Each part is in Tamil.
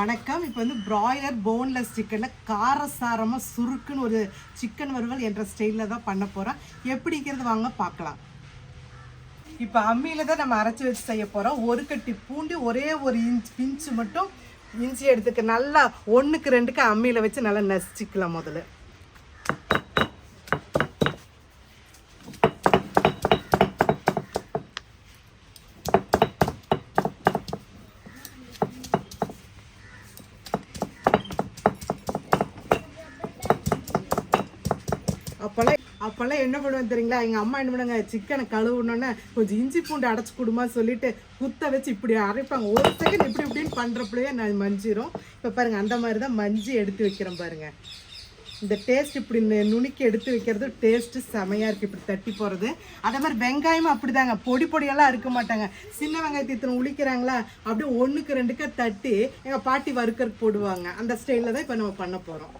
வணக்கம். இப்போ வந்து பிராய்லர் போன்லெஸ் சிக்கனில் காரசாரமாக சுருக்குன்னு ஒரு சிக்கன் வறுவல் என்ற ஸ்டைலில் தான் பண்ண போகிறோம் எப்படிங்கிறது வாங்க பார்க்கலாம். இப்போ அம்மியில் தான் நம்ம அரைச்சி வச்சு செய்ய போகிறோம் ஒரு கட்டி பூண்டு ஒரே ஒரு இன்ச் பிஞ்சு மட்டும் இஞ்சி எடுத்துக்க நல்லா ஒன்றுக்கு ரெண்டுக்கு அம்மியில் வச்சு நல்லா நசிச்சிக்கலாம் முதல்ல. அப்போல்லாம் அப்போல்லாம் என்ன பண்ணுவேன் தெரியுங்களா? எங்கள் அம்மா என்ன பண்ணுவாங்க சிக்கனை கழுவுனோன்னே கொஞ்சம் இஞ்சி பூண்டு அடைச்சி கொடுமா சொல்லிட்டு குத்த வச்சு இப்படி அரைப்பாங்க. ஒரு செகண்ட் இப்படி இப்படின்னு பண்ணுறப்பவே நான் மஞ்சிரும். இப்போ பாருங்கள் அந்த மாதிரி தான் மஞ்சி எடுத்து வைக்கிறேன் பாருங்கள் இந்த டேஸ்ட் இப்படி நுணுக்கி எடுத்து வைக்கிறது டேஸ்ட்டு செமையாக இருக்குது இப்படி தட்டி போகிறது அதே மாதிரி வெங்காயமும் அப்படிதாங்க. பொடி பொடியெல்லாம் இருக்க மாட்டாங்க. சின்ன வெங்காயத்தை இத்தனை உளிக்கிறாங்களா? அப்படியே ஒன்றுக்கு ரெண்டுக்கா தட்டி எங்கள் பாட்டி வறுக்கறதுக்கு போடுவாங்க. அந்த ஸ்டைலில் தான் இப்போ நம்ம பண்ண போகிறோம்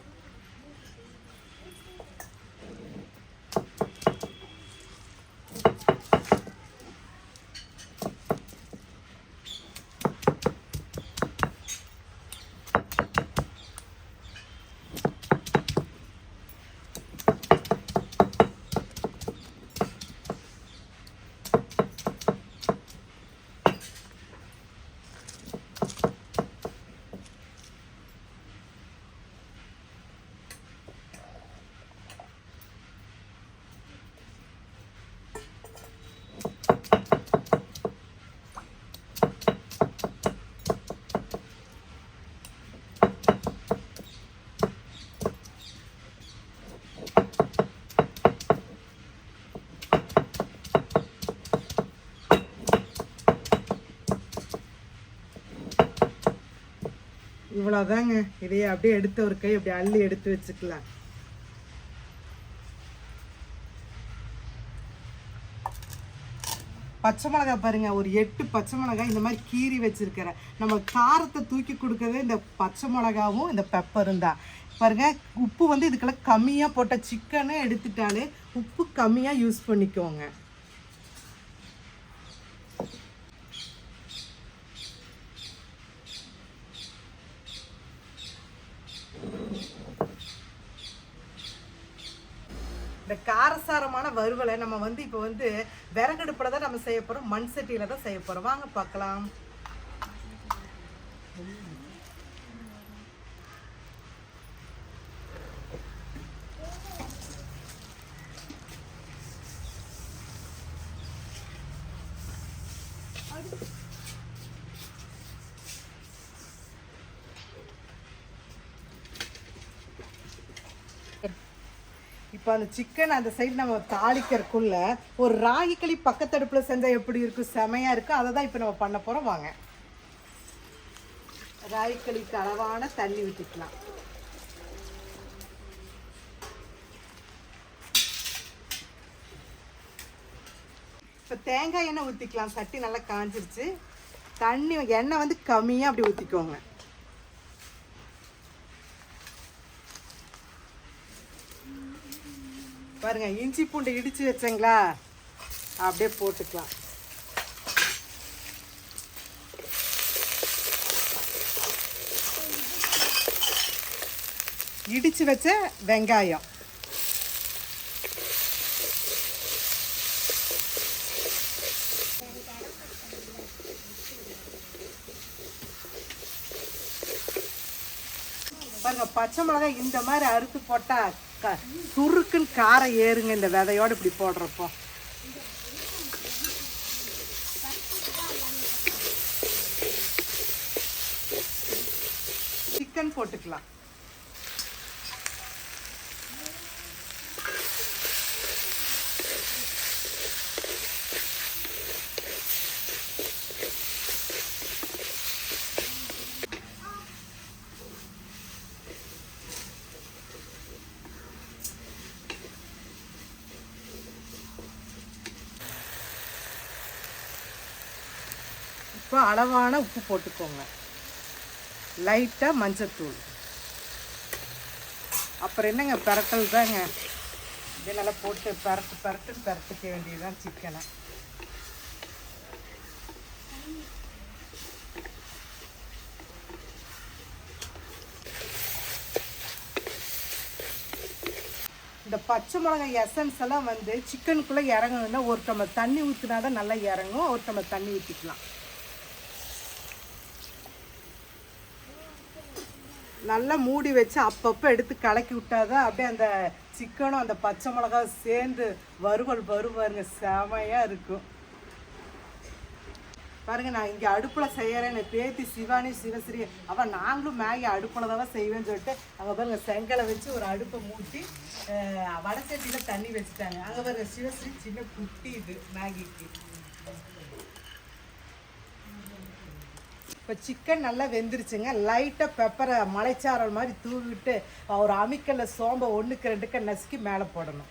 அவ்வளோதாங்க இதையே அப்படியே எடுத்து ஒரு கை அப்படியே அள்ளி எடுத்து வச்சுக்கலாம். பச்சை மிளகாய் பாருங்க ஒரு எட்டு பச்சை மிளகாய் இந்த மாதிரி கீறி வச்சிருக்கிறேன். நம்ம காரத்தை தூக்கி கொடுக்கறதே இந்த பச்சை மிளகாவும் இந்த பெப்பரும் தான். பாருங்க உப்பு வந்து இதுக்கெல்லாம் கம்மியாக போட்ட சிக்கனை எடுத்துட்டாலே உப்பு கம்மியாக யூஸ் பண்ணிக்கோங்க. இந்த காரசாரமான வறுவலை நம்ம வந்து இப்போ வந்து விறகடுப்பில் தான் நம்ம செய்ய போகிறோம் மண் சட்டியில் தான் செய்ய போகிறோம் வாங்க பார்க்கலாம். இப்போ அந்த சிக்கன் அந்த சைடு நம்ம தாளிக்கிறதுக்குள்ள ஒரு ராகி களி பக்கத்தடுப்பில் செஞ்சால் எப்படி இருக்கும் செமையாக இருக்கும் அதை தான் இப்போ நம்ம பண்ண போகிறோம் வாங்க. ராகி களிக்கு அளவான தண்ணி விட்டுக்கலாம் இப்போ தேங்காய் எண்ணெய் ஊற்றிக்கலாம் சட்டி நல்லா காஞ்சிருச்சு. தண்ணி எண்ணெய் வந்து கம்மியாக அப்படி ஊற்றிக்கோங்க பாருங்க இஞ்சி பூண்டு இடித்து வச்சங்களா? அப்படியே போட்டுக்கலாம். இடித்து வச்ச வெங்காயம். பாருங்க பச்சை மிளகாய் இந்த மாதிரி அறுத்து போட்டால் க சுருக்குன்னு காரம் ஏறுங்க இந்த விதையோட இப்படி போடுறப்போ. சிக்கன் போட்டுக்கலாம். இப்போ அளவான உப்பு போட்டுக்கோங்க. லைட்டாக மஞ்சத்தூள். அப்புறம் என்னங்க பரட்டல் தாங்க? இதே நல்லா போட்டு பரட்டு பரட்டு பரட்டுக்க வேண்டியதுதான் சிக்கனை இந்த பச்சை மிளகாய் எசன்ஸ் எல்லாம் வந்து சிக்கனுக்குள்ளே இறங்கணுன்னா ஒரு தண்ணி ஊற்றினா தான் நல்லா இறங்கும். ஒரு தண்ணி ஊற்றிக்கலாம் நல்லா மூடி வச்சு அப்பப்போ எடுத்து கலக்கி விட்டாதான் அப்படியே அந்த சிக்கனும் அந்த பச்சை மிளகாய் சேர்ந்து வறுவல் வருவாருங்க செமையாக இருக்கும். பாருங்க நான் இங்கே அடுப்பில் செய்கிறேன் பேத்தி சிவானி சிவஸ்ரீ அவன் நாங்களும் மேகி அடுப்பில் தான் செய்வேன்னு சொல்லிட்டு அங்கே பாருங்க செங்கலை வச்சு ஒரு அடுப்பை மூட்டி அஹ், வடசட்டியில் தண்ணி வச்சுட்டாங்க. அங்கே பாருங்க சிவஸ்ரீ சின்ன குட்டி இது மேகிக்கு. இப்போ சிக்கன் நல்லா வெந்துருச்சுங்க. லைட்டாக பெப்பரை மலைச்சாரல் மாதிரி தூவிட்டு ஒரு அமிக்கல்ல சோம்பை ஒன்றுக்கு ரெண்டுக்கு நசுக்கி மேலே போடணும்.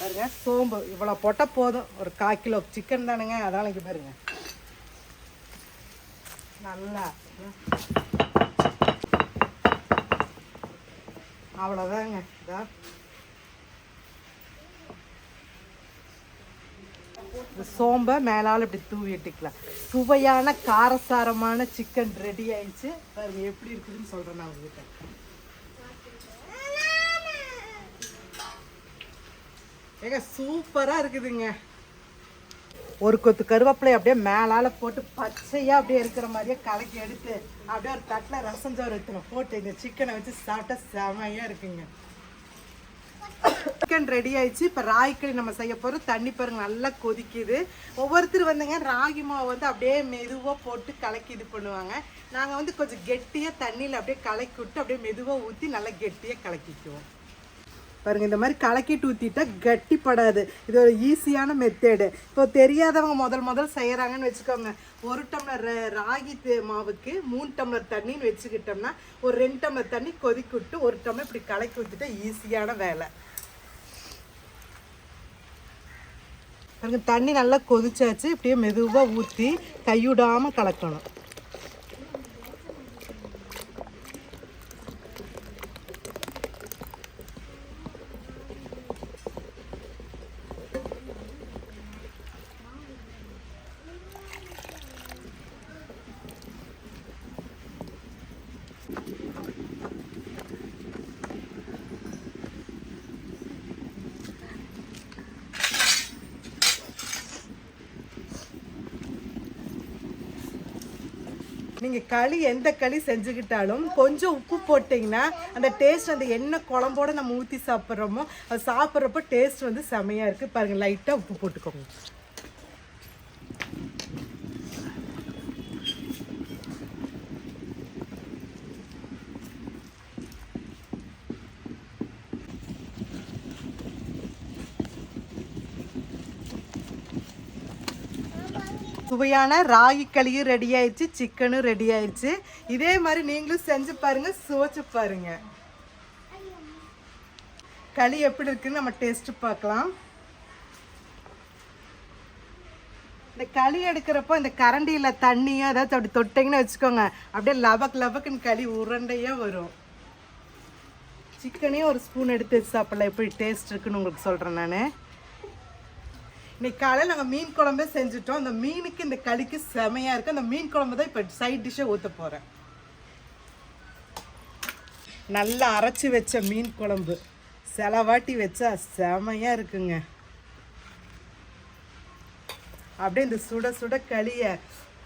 பாருங்க சோம்பு இவ்வளோ போட்டால் போதும். ஒரு கால் கிலோ சிக்கன் தானுங்க. அதனால் இங்கே பாருங்க. நல்லா. அவ்வளோதாங்க இதான் சோம்பை மேலால் இப்படி தூவி இட்டுக்கலாம் சுவையான காரசாரமான சிக்கன் ரெடி ஆயிடுச்சு. பாருங்க எப்படி இருக்குதுன்னு சொல்கிறேன் நான் உங்ககிட்ட. ஏங்க சூப்பராக இருக்குதுங்க. ஒரு கொத்து கருவேப்பிலை அப்படியே மேலால போட்டு பச்சையாக அப்படியே இருக்கிற மாதிரியே கலக்கி எடுத்து அப்படியே ஒரு தட்டில் ரசம் சோறு எடுத்துணும் போட்டு இந்த சிக்கனை வச்சு சாப்பிட்டா செமையாக இருக்குங்க. சிக்கன் ரெடி ஆயிடுச்சு. இப்போ ராகிக்களி நம்ம செய்ய போகிறோம் தண்ணி பாருங்க நல்லா கொதிக்குது. ஒவ்வொருத்தர் வந்துங்க ராகி மாவு வந்து அப்படியே மெதுவாக போட்டு கலக்கி இது பண்ணுவாங்க. நாங்கள் வந்து கொஞ்சம் கெட்டியாக தண்ணியில் அப்படியே கலக்கி விட்டு அப்படியே மெதுவாக ஊற்றி நல்லா கெட்டியாக கலக்கிக்குவோம். பாருங்கள் இந்த மாதிரி கலக்கிட்டு ஊற்றிட்டா கட்டிப்படாது. இது ஒரு ஈஸியான மெத்தேடு இப்போ தெரியாதவங்க முதல் முதல் செய்கிறாங்கன்னு வச்சுக்கோங்க. ஒரு டம்ளர் ராகி மாவுக்கு மூணு டம்ளர் தண்ணின்னு வச்சுக்கிட்டோம்னா ஒரு ரெண்டு டம்ளர் தண்ணி கொதிக்க விட்டு ஒரு டம்ளர் இப்படி கலக்கி ஊற்றிட்டா ஈஸியான வேலை. பாருங்கள் தண்ணி நல்லா கொதிச்சாச்சு. இப்படியே மெதுவாக ஊற்றி கைவிடாமல் கலக்கணும். நீங்கள் களி எந்த களி செஞ்சுக்கிட்டாலும் கொஞ்சம் உப்பு போட்டிங்கன்னா அந்த டேஸ்ட் அந்த என்ன குழம்போடு நம்ம ஊற்றி சாப்பிட்றோமோ அது சாப்பிட்றப்போ டேஸ்ட் வந்து செமையாக இருக்குது பாருங்கள் லைட்டாக உப்பு போட்டுக்கோங்க. சுவையான ராகி களியும் ரெடி ஆயிடுச்சு சிக்கனும் ரெடி ஆயிடுச்சு. இதே மாதிரி நீங்களும் செஞ்சு பாருங்க சுவைச்சு பாருங்க. களி எப்படி இருக்குன்னு நம்ம டேஸ்ட் பார்க்கலாம். இந்த களி எடுக்கிறப்போ இந்த கரண்டியில் தண்ணியோ ஏதாச்சும் அப்படி தொட்டிங்கன்னு வச்சுக்கோங்க அப்படியே லபக் லபக்குன்னு களி உருண்டையாக வரும். சிக்கனையும் ஒரு ஸ்பூன் எடுத்து வச்சு சாப்பிடலாம் எப்படி டேஸ்ட் இருக்குன்னு உங்களுக்கு சொல்கிறேன் நான். இன்னைக்கு காலையில் நாங்கள் மீன் குழம்பே செஞ்சுட்டோம். அந்த மீனுக்கு இந்த களிக்கு செமையாக இருக்குது அந்த மீன் குழம்பு தான் இப்போ சைட் டிஷ்ஷை ஊற்ற போகிறேன் நல்லா அரைச்சி வச்ச மீன் குழம்பு. செலவாட்டி வச்சா செமையாக இருக்குங்க. அப்படியே இந்த சுட சுட களியை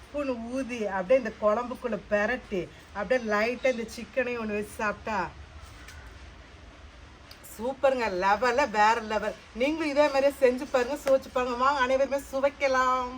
ஸ்பூன் ஊதி அப்படியே இந்த குழம்புக்குள்ளே பெரட்டி அப்படியே லைட்டாக இந்த சிக்கனையும் ஒன்று வச்சு சாப்பிட்டா சூப்பருங்க. லெவலில் வேற லெவல் நீங்களும் இதே மாதிரியே செஞ்சு பாருங்க சுவைச்சு பாருங்க. வாங்க அனைவருமே சுவைக்கலாம்.